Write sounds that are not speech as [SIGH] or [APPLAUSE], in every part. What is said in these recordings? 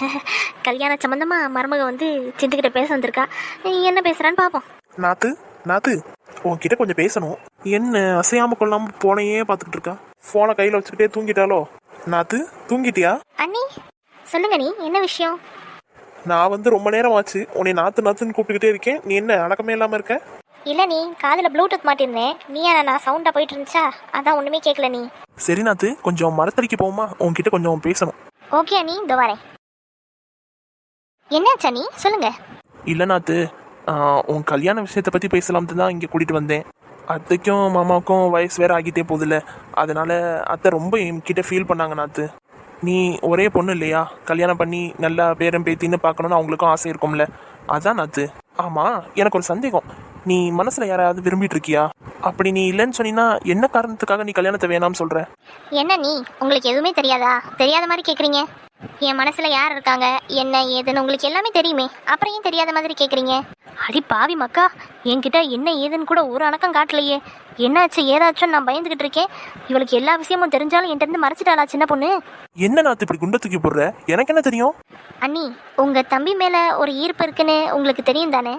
[LAUGHS] கல்யாண சம்மந்தமா மருமக வந்து சிந்துக்கிட்ட பேச வந்திருக்கா. என்ன பேசுறான்னு பார்ப்போம் நாத்து நாத்து உன்கிட்ட கொஞ்சம் பேசணும். என்ன அசையாம கொள்ளாம போனையே பார்த்துக்கிட்டு இருக்கா? போனை கையில் வச்சுக்கிட்டே தூங்கிட்டாலோ நாத்து தூங்கிட்டியா? அண்ணி சொல்லுங்க நீ என்ன விஷயம்? நான் வந்து ரொம்ப நேரம் ஆச்சு உன்னை நாத்து நாத்துன்னு கூப்பிட்டுக்கிட்டே இருக்கேன். நீ என்ன அடக்கமே இல்லாம இருக்க? இல்லை நீ காதில் ப்ளூடூத் மாட்டிருந்தேன். நீ நான் சவுண்டாக போயிட்டு இருந்துச்சா? அதான் ஒன்றுமே கேட்கல நீ சரி நாத்து கொஞ்சம் மரத்தடிக்கு போமா உன்கிட்ட கொஞ்சம் பேசணும். ஓகே அண்ணி இந்த வரேன். என்னாச்சு அண்ணி சொல்லுங்க. இல்ல நாத்து உன் கல்யாண விஷயத்தை பத்தி பேசலாம்னு தான் இங்க கூட்டிட்டு வந்தேன். அத்தைக்கும் மாமாவுக்கும் வயசு வேற ஆகிட்டே போகுதுல்ல. அதனால அத்தை ரொம்ப என்கிட்ட ஃபீல் பண்ணாங்க நாத்து. நீ ஒரே பொண்ணு இல்லையா? கல்யாணம் பண்ணி நல்லா பேரம் பேத்தின்னு பார்க்கணும்னு அவங்களுக்கும் ஆசை இருக்கும்ல. அதான் நாத்து. ஆமா எனக்கு ஒரு சந்தேகம். நீ மனசுல யாராவது விரும்பிட்டு இருக்கியா அப்படி நீ இல்லைன்னு சொன்னீங்கன்னா என்ன காரணத்துக்காக நீ கல்யாணத்தை வேணாம்னு சொல்ற? என்ன நீ? உங்களுக்கு எதுவுமே தெரியாதா? தெரியாத மாதிரி கேட்குறீங்க என் மனசில் யார் இருக்காங்க? என்ன ஏதுன்னு உங்களுக்கு எல்லாமே தெரியுமே. அப்புறம் ஏன் தெரியாத மாதிரி கேட்குறீங்க அடி பாவி மக்கா என்கிட்ட என்ன ஏதுன்னு கூட ஒரு அணக்கம் காட்டலையே. என்னாச்சு ஏதாச்சும் நான் பயந்துகிட்டு இருக்கேன். இவளுக்கு எல்லா விஷயமும் தெரிஞ்சாலும் என்கிட்ட இருந்து மறைச்சிட்டாளா சின்ன பொண்ணு? என்ன நாத்து இப்படி குண்டை தூக்கி போடுற? எனக்கு என்ன தெரியும்? அண்ணி உங்க தம்பி மேல ஒரு ஈர்ப்பு இருக்குன்னு உங்களுக்கு தெரியும் தானே?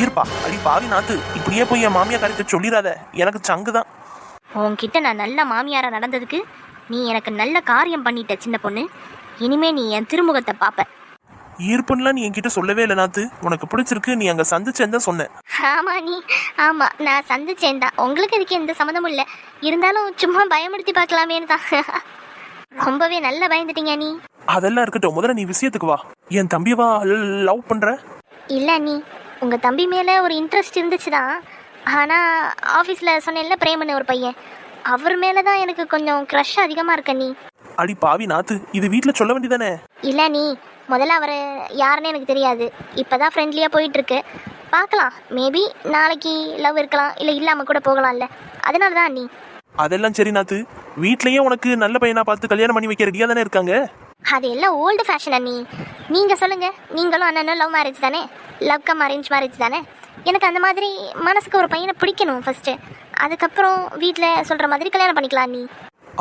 ஈர்ப்பா? அடி பாவி நாத்து இப்படியே போய் என் மாமியா காரியத்தை சொல்லிடாத. எனக்கு சங்கு தான் உன்கிட்ட நான் நல்ல மாமியாரா நடந்ததுக்கு நீ எனக்கு நல்ல காரியம் பண்ணிட்ட சின்ன பொண்ணு. இனிமே நீ என் திருமுகத்தை பாப்ப. ஈர்ப்புன்னுலாம் நீ என்கிட்ட சொல்லவே இல்லை நாத்து. உனக்கு பிடிச்சிருக்கு நீ அங்க சந்திச்சேன்னு தான் ஆமா நீ. ஆமா நான் சந்திச்சேன் தான். உங்களுக்கு இதுக்கு எந்த சம்மந்தமும் இல்லை. இருந்தாலும் சும்மா பயமுறுத்தி பார்க்கலாமேன்னு தான். ரொம்பவே நல்லா பயந்துட்டீங்க நீ. அதெல்லாம் இருக்கட்டும். முதல்ல நீ விஷயத்துக்கு வா. என் தம்பியவா லவ் பண்ற. இல்லை நீ. உங்க தம்பி மேல ஒரு இன்ட்ரெஸ்ட் இருந்துச்சு தான் ஆனா ஆஃபீஸ்ல சொன்னேன்ல பிரேமன் ஒரு பையன். அவர் மேல தான் எனக்கு கொஞ்சம் க்ரஷ் அதிகமா இருக்க நீ. அடி பாவி நாத்து இது வீட்ல சொல்ல வேண்டியதானே? இல்லை நீ முதல்ல அவர் யாருன்னு எனக்கு தெரியாது. இப்போதான் ஃப்ரெண்ட்லியாக போயிட்டு இருக்கு பார்க்கலாம் மேபி நாளைக்கு லவ் இருக்கலாம் இல்லை இல்லாமல் கூட போகலாம்ல. அதனால தான் நீ. அதெல்லாம் சரி நாத்து. வீட்லயே உனக்கு நல்ல பையனா பார்த்து கல்யாணம் பண்ணி வைக்க ரெடியா தானே இருக்காங்க? அது எல்லாம் ஓல்டு ஃபேஷன் அண்ணி. நீங்கள் சொல்லுங்கள் நீங்களும் அண்ணனும் லவ் மேரேஜ் தானே? லவ் கம் அரேஞ்ச் மேரேஜ் தானே? எனக்கு அந்த மாதிரி மனசுக்கு ஒரு பையனை பிடிக்கணும் ஃபர்ஸ்ட்டு அதுக்கப்புறம் வீட்டில் சொல்கிற மாதிரி கல்யாணம் பண்ணிக்கலாம் நீ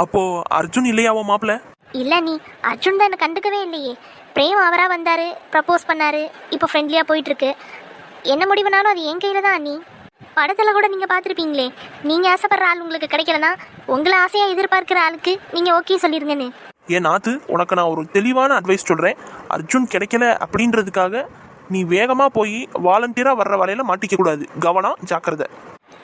அப்போ அர்ஜுன் இல்லையாவோ மாப்பிள்ள இல்லை நீ அர்ஜுன் தான் என்னை கண்டுக்கவே இல்லையே. பிரேம் அவராக வந்தார் ப்ரப்போஸ் பண்ணார் இப்போ ஃப்ரெண்ட்லியாக போயிட்டுருக்கு. என்ன முடிவுனாலும் அது என் கையில் தான் அண்ணி. படத்தில் கூட நீங்கள் பார்த்துருப்பீங்களே. நீங்கள் ஆசைப்படுற ஆள் உங்களுக்கு கிடைக்கலனா உங்களை ஆசையாக எதிர்பார்க்குற ஆளுக்கு நீங்கள் ஓகே சொல்லிருங்கன்னு. ஏன் நாத்து உனக்கு நான் ஒரு தெளிவான அட்வைஸ் சொல்றேன். அர்ஜுன் கிடைக்கல அப்படின்றதுக்காக நீ வேகமா போய் வாலண்டியரா வர்ற வரையில மாட்டிக்க கூடாது. கவனம் ஜாக்கிரதை.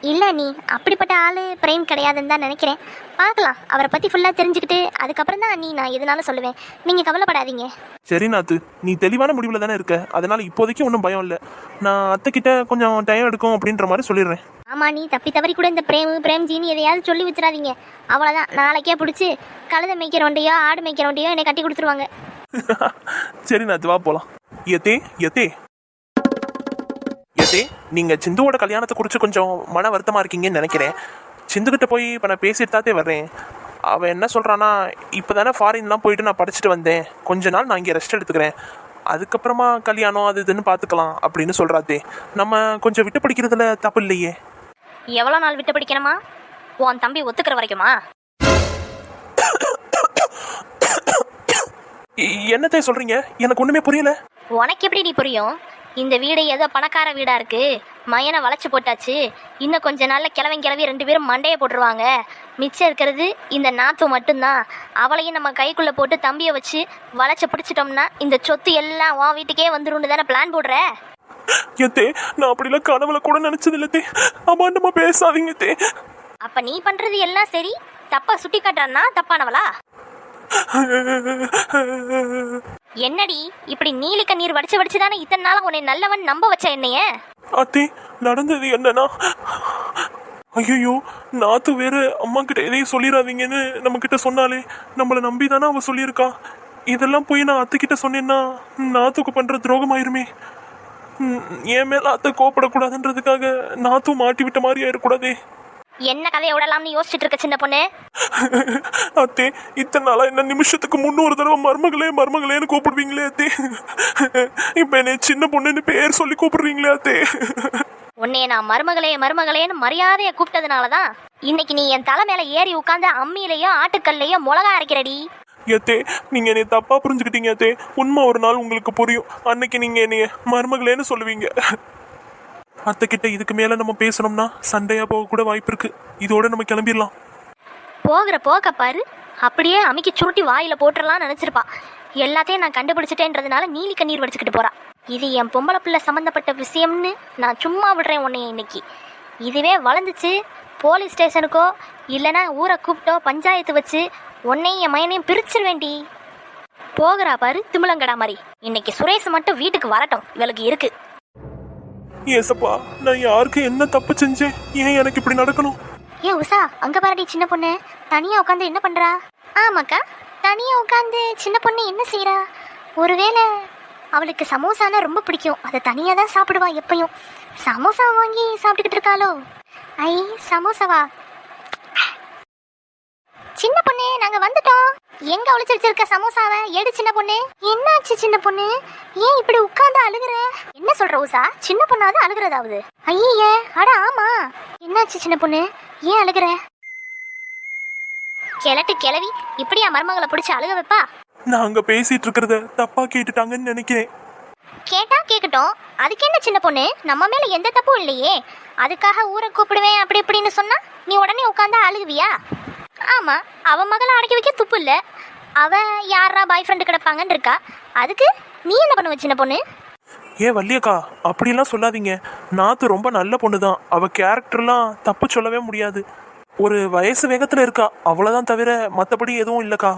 இல்லை நீ அப்படிப்பட்ட ஆள் பிரேம் கிடையாதுன்னு தான் நினைக்கிறேன். பார்க்கலாம். அவரை பற்றி ஃபுல்லாக தெரிஞ்சுக்கிட்டு அதுக்கப்புறம் தான் நீ நான் எதுனாலும் சொல்லுவேன். நீங்கள் கவலைப்படாதீங்க. சரி நாத்து. நீ தெளிவான முடிவில் தானே இருக்க. அதனால இப்போதைக்கு ஒன்றும் பயம் இல்லை. நான் அத்தை கிட்ட கொஞ்சம் டைம் எடுக்கும் அப்படின்ற மாதிரி சொல்லிடுறேன். ஆமாம் நீ தப்பி தவறி கூட இந்த பிரேமு பிரேம்ஜின்னு எதையாவது சொல்லி வச்சிடாதீங்க. அவ்வளோதான் நாளைக்கே பிடிச்சி கழுதை மேய்க்கிற வண்டியோ ஆடு மேய்க்கிற வண்டியோ என்னை கட்டி கொடுத்துருவாங்க. [LAUGHS] சரி நாத்து வா போலாம். எத்தே எத்தே. எத்தே நீங்க சிந்துவோட கல்யாணத்தை குறித்து கொஞ்சம் மன வருத்தமா இருக்கீங்கன்னு நினைக்கிறேன். சிந்துகிட்ட போய் இப்போ நான் பேசிட்டு தாத்தே வர்றேன். அவன் என்ன சொல்றானா இப்போ தானே ஃபாரின்லாம் போயிட்டு நான் படிச்சுட்டு வந்தேன். கொஞ்ச நாள் நான் இங்கே ரெஸ்ட் எடுத்துக்கிறேன். அதுக்கப்புறமா கல்யாணம் அது இதுன்னு பார்த்துக்கலாம் அப்படின்னு சொல்றாத்தே. நம்ம கொஞ்சம் விட்டு படிக்கிறதுல தப்பு இல்லையே. எவ்வளோ நாள் விட்டு படிக்கணுமா? உன் தம்பி ஒத்துக்கிற வரைக்குமா? என்னத்தே சொல்றீங்க? எனக்கு ஒண்ணுமே புரியல. உனக்கு எப்படி நீ புரியும்? இந்த வீடு ஏதோ பணக்கார வீடா இருக்கு. மயனை வளைச்சு போட்டாச்சு. இன்னும் கொஞ்ச நாள்ல கிழவன் கிழவி ரெண்டு பேரும் மண்டையை போட்டுருவாங்க. மிச்சம் இருக்கிறது இந்த நாத்து மட்டும்தான். அவளையும் நம்ம கைக்குள்ள போட்டு தம்பியை வச்சு வளைச்சு பிடிச்சிட்டோம்னா இந்த சொத்து எல்லாம் உன் வீட்டுக்கே வந்துரும்னு தானே பிளான் போடுற? எத்தே நான் அப்படிலாம் கனவுல கூட நினைச்சது இல்லை தே. அம்மாண்டமா பேசாதீங்க தே. அப்ப நீ பண்றது எல்லாம் சரி. தப்பா சுட்டி காட்டுறான்னா தப்பானவளா? [LAUGHS] என்னடி இப்படி நீலி கண்ணீர் வடிச்சு வடிச்சு தானே இத்தனை நாளா உன்னை நல்லவன் நம்ப வச்ச என்னைய? அத்தி நடந்தது என்னன்னா? ஐயோ நாத்து வேற அம்மா கிட்ட எதையும் சொல்லிடாதீங்கன்னு நம்ம கிட்ட சொன்னாலே நம்மளை நம்பி தானே அவ சொல்லியிருக்கா. இதெல்லாம் போய் நான் அத்தை கிட்ட சொன்னேன்னா நாத்துக்கு பண்ற துரோகம் ஆயிருமே என் மேல அத்தை கோப்படக்கூடாதுன்றதுக்காக நாத்தும் மாட்டி விட்ட மாதிரி ஆயிடக்கூடாதே. என்ன கதையை விடலாம்னு யோசிச்சுட்டு இருக்க சின்ன பொண்ணு? அத்தே இத்தனை நாளா என்ன நிமிஷத்துக்கு முன்னூறு தடவை மருமகளே மருமகளேன்னு கூப்பிடுவீங்களே அத்தே. இப்ப என்னை சின்ன பொண்ணுன்னு பேர் சொல்லி கூப்பிடுறீங்களே அத்தே. உன்னைய நான் மருமகளே மருமகளேன்னு மரியாதையை கூப்பிட்டதுனால தான் இன்னைக்கு நீ என் தலை மேல ஏறி உட்காந்து அம்மியிலையோ ஆட்டுக்கல்லையோ மிளகா அரைக்கிறடி. ஏத்தே நீங்க என்னை தப்பா புரிஞ்சுக்கிட்டீங்க ஏத்தே உண்மை ஒரு நாள் உங்களுக்கு புரியும். அன்னைக்கு நீங்க என்னைய மருமகளேன்னு சொல்லுவீங்க. அத்தை கிட்ட இதுக்கு மேல நம்ம பேசணும்னா சண்டையா போக கூட வாய்ப்பு இருக்கு. இதோட நம்ம கிளம்பிடலாம். போகிற போக்க பாரு. அப்படியே அமுக்கி சுருட்டி வாயில போட்டுறலாம் நினைச்சிருப்பா. எல்லாத்தையும் நான் கண்டுபிடிச்சிட்டேன்றதுனால நீலி கண்ணீர் வடிச்சுக்கிட்டு போறா. இது என் பொம்பளை பிள்ளை சம்மந்தப்பட்ட விஷயம்னு நான் சும்மா விடுறேன் உன்னைய இன்னைக்கு. இதுவே வளர்ந்துச்சு. போலீஸ் ஸ்டேஷனுக்கோ இல்லைன்னா ஊரை கூப்பிட்டோ பஞ்சாயத்து வச்சு உன்னையும் என் மயனையும் பிரிச்சிருவேண்டி போகிறா பாரு திமிழங்கடா மாதிரி. இன்னைக்கு சுரேஷ் மட்டும் வீட்டுக்கு வரட்டும். இவளுக்கு இருக்குது ஏசப்பா நான் யாருக்கு என்ன தப்பு செஞ்சேன்? ஏன் எனக்கு இப்படி நடக்கணும்? ஏ உஷா அங்க பாருடி சின்ன பொண்ணு. தனியா உட்காந்து என்ன பண்றா? ஆமாக்கா தனியா உட்காந்து சின்ன பொண்ணு என்ன செய்யறா ஒருவேளை அவளுக்கு சமோசானா ரொம்ப பிடிக்கும். அதை தனியா தான் சாப்பிடுவா எப்பயும். சமோசா வாங்கி சாப்பிட்டுக்கிட்டு இருக்காளோ? ஐ சமோசாவா? சின்ன பொண்ணு நாங்க வந்து எங்க ஒளிச்சு வச்சிருக்க சமோசாவை? எடு சின்ன பொண்ணு. என்னாச்சு சின்ன பொண்ணு? ஏன் இப்படி உட்கார்ந்து அழுகுற? என்ன சொல்ற உஷா சின்ன பொண்ணாவது அழுகுறதாவது. ஐயே அட ஆமா. என்னாச்சு சின்ன பொண்ணு? ஏன் அழுகுற? கிழட்டு கிளவி இப்படியா மருமகளை பிடிச்சி அழுக வைப்பா? நான் அங்க பேசிட்டு இருக்கிறத தப்பா கேட்டுட்டாங்கன்னு நினைக்கிறேன். கேட்டா கேக்கட்டும். அதுக்கு என்ன சின்ன பொண்ணு? நம்ம மேல எந்த தப்பும் இல்லையே. அதுக்காக ஊரை கூப்பிடுவேன் அப்படி இப்படின்னு சொன்னா நீ உடனே உட்காந்து அழுகுவியா? ஆமா அவ மகளை அடக்கி வைக்க துப்பு இல்ல. அவ யாரா பாய் ஃப்ரெண்டு கிடப்பாங்கன்னு இருக்கா? அதுக்கு நீ என்ன பண்ணுவ சின்ன பொண்ணு? ஏ வள்ளியக்கா அப்படிலாம் சொல்லாதீங்க. நாத்து ரொம்ப நல்ல பொண்ணு தான் அவ கேரக்டர்லாம் தப்பு சொல்லவே முடியாது. ஒரு வயசு வேகத்துல இருக்கா. அவ்வளவுதான் தவிர மத்தபடி எதுவும் இல்லக்கா.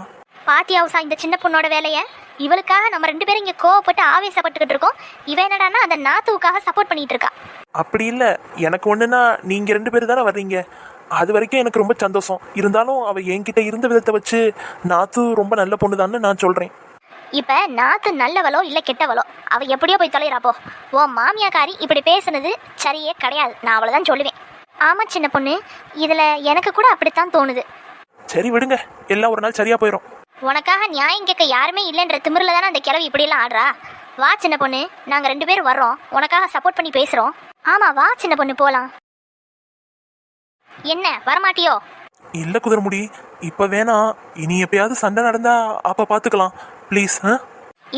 பாத்தியா உஷா இந்த சின்ன பொண்ணோட வேலைய? இவளுக்காக நம்ம ரெண்டு பேரும் இங்க கோவப்பட்டு ஆவேசப்பட்டுக்கிட்டு இருக்கோம். இவ என்னடான்னா அந்த நாத்துவுக்காக சப்போர்ட் பண்ணிட்டு இருக்கா. அப்படி இல்ல. எனக்கு ஒண்ணுன்னா நீங்க ரெண்டு பேரும் தானே வர்றீங்க. அது வரைக்கும் எனக்கு ரொம்ப சந்தோஷம். இருந்தாலும் அவ என்கிட்ட இருந்த விதத்தை வச்சு நாத்து ரொம்ப நல்ல பொண்ணுதான்னு நான் சொல்றேன். இப்ப நாத்து நல்லவளோ இல்ல கெட்டவளோ? அவ எப்படியோ போய் தொலைறா போ. ஓ மாமியாக்காரி இப்படி பேசுனது சரியே கிடையாது. நான் அவ்வளவுதான் சொல்லுவேன். ஆமா சின்ன பொண்ணு. இதுல எனக்கு கூட அப்படித்தான் தோணுது. சரி விடுங்க. எல்லாம் ஒரு நாள் சரியா போயிடும் உனக்காக நியாயம் கேட்க யாருமே இல்லைன்ற திமிரில் தானே அந்த கிழவி இப்படியெல்லாம் ஆடுறா? வா சின்ன பொண்ணு. நாங்க ரெண்டு பேரும் வர்றோம். உனக்காக சப்போர்ட் பண்ணி பேசுறோம். ஆமா வா சின்ன பொண்ணு போலாம். என்ன வரமாட்டியோ? இல்ல குதிரமுடி இப்ப வேணாம் இனி எப்பயாவது சண்டை நடந்தா அப்ப பாத்துக்கலாம். ப்ளீஸ்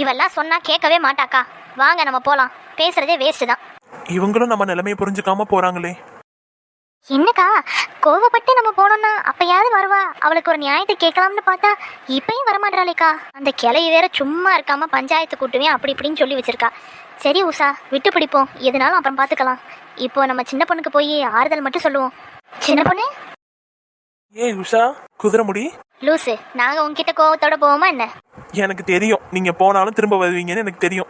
இவெல்லாம் சொன்னா கேட்கவே மாட்டாக்கா. வாங்க நம்ம போலாம். பேசுறதே வேஸ்ட் தான். இவங்களும் நம்ம நிலைமையை புரிஞ்சுக்காம போறாங்களே. என்னக்கா கோவப்பட்டு நம்ம போனோம்னா அப்பயாவது வருவா. அவளுக்கு ஒரு நியாயத்தை கேட்கலாம்னு பார்த்தா இப்பயும் வரமாட்டாளேக்கா அந்த கிளவி வேற சும்மா இருக்காம பஞ்சாயத்து கூட்டுவேன் அப்படி இப்படின்னு சொல்லி வச்சிருக்கா. சரி உஷா விட்டு பிடிப்போம் எதுனாலும் அப்புறம் பார்த்துக்கலாம் இப்போ நம்ம சின்ன பொண்ணுக்கு போய் ஆறுதல் மட்டும் சொல்லுவோம். சின்ன பொண்ணு? ஏய் உஷா குதிரமுடி லூசு நாங்க உன்கிட்ட கோவத்தோட போவோமா என்ன? எனக்கு தெரியும். நீங்க போனாலும் திரும்ப வருவீங்கன்னு எனக்கு தெரியும்.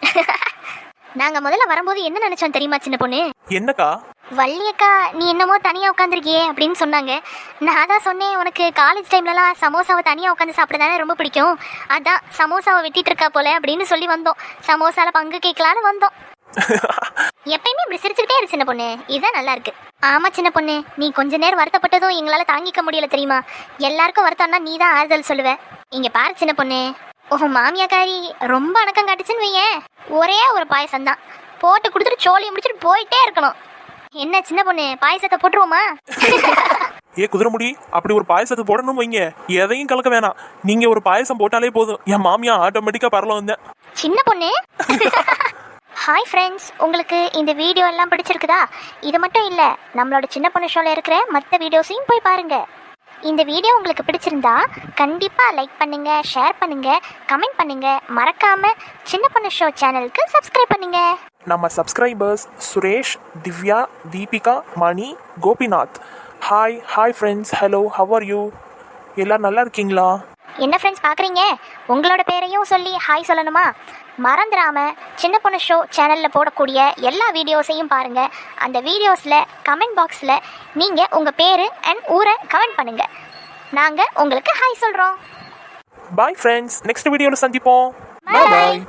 [LAUGHS] நாங்க முதல்ல வரும்போது என்ன நினைச்சோம் தெரியுமா சின்ன பொண்ணு? என்னக்கா? வள்ளியக்கா நீ என்னமோ தனியா உட்காந்துருக்கியே அப்படின்னு சொன்னாங்க. நான் தான் சொன்னேன் உனக்கு காலேஜ் டைம்லலாம் சமோசாவை தனியா உட்காந்து சாப்பிட ரொம்ப பிடிக்கும். அதான் சமோசாவை வெட்டிட்டு இருக்கா போல அப்படின்னு சொல்லி வந்தோம். சமோசால பங்கு கேட்கலான்னு வந்தோம். [LAUGHS] எப்பயுமே சின்ன பொண்ணு. இதுதான் நல்லா இருக்கு. ஆமா சின்ன பொண்ணு. நீ கொஞ்ச நேரம் வருத்தப்பட்டதும் எங்களால தாங்கிக்க முடியல தெரியுமா? எல்லாருக்கும் வருத்தம்னா நீ தான் ஆறுதல் சொல்லுவ. இங்க பாரு சின்ன பொண்ணு. உன் மாமியாக்காரி ரொம்ப அணக்கம் காட்டுச்சுன்னு வையேன். ஒரே ஒரு பாயசம் தான் போட்டு கொடுத்துட்டு சோழியை முடிச்சுட்டு போயிட்டே இருக்கணும். என்ன சின்ன பொண்ணு? பாயசத்தை போட்டுருவோமா? ஏ குதிரமுடி அப்படி ஒரு பாயசத்தை போடணும் வைங்க. எதையும் கலக்க வேணாம். நீங்க ஒரு பாயசம் போட்டாலே போதும். என் மாமியா ஆட்டோமேட்டிக்கா பரல வந்தேன் சின்ன பொண்ணு? ஹாய் ஃப்ரெண்ட்ஸ் உங்களுக்கு இந்த வீடியோ எல்லாம் பிடிச்சிருக்குதா? இது மட்டும் இல்லை நம்மளோட சின்ன பொண்ணு ஷோவில் இருக்கிற மற்ற வீடியோஸையும் போய் பாருங்கள் இந்த வீடியோ உங்களுக்கு பிடிச்சிருந்தா கண்டிப்பாக லைக் பண்ணுங்கள் ஷேர் பண்ணுங்கள் கமெண்ட் பண்ணுங்கள் மறக்காமல் சின்ன பொண்ணு ஷோ சேனலுக்கு சப்ஸ்கிரைப் பண்ணுங்க. நம்ம subscribers Suresh Divya Deepika Mani Gopinath. Hi hi friends hello how are you எல்லோரும் நல்லா இருக்கீங்களா? என்ன ஃப்ரெண்ட்ஸ் பார்க்குறீங்க உங்களோட பேரையும் சொல்லி ஹாய் சொல்லணுமா? மறந்துடாம சின்ன பொண்ணு ஷோ சேனலில் போடக்கூடிய எல்லா வீடியோஸையும் பாருங்க. அந்த வீடியோஸில் கமெண்ட் பாக்ஸில் நீங்கள் உங்கள் பேர் அண்ட் ஊரை கமெண்ட் பண்ணுங்க. நாங்கள் உங்களுக்கு ஹாய் சொல்கிறோம் பாய் ஃப்ரெண்ட்ஸ் நெக்ஸ்ட் வீடியோவில் சந்திப்போம். பாய்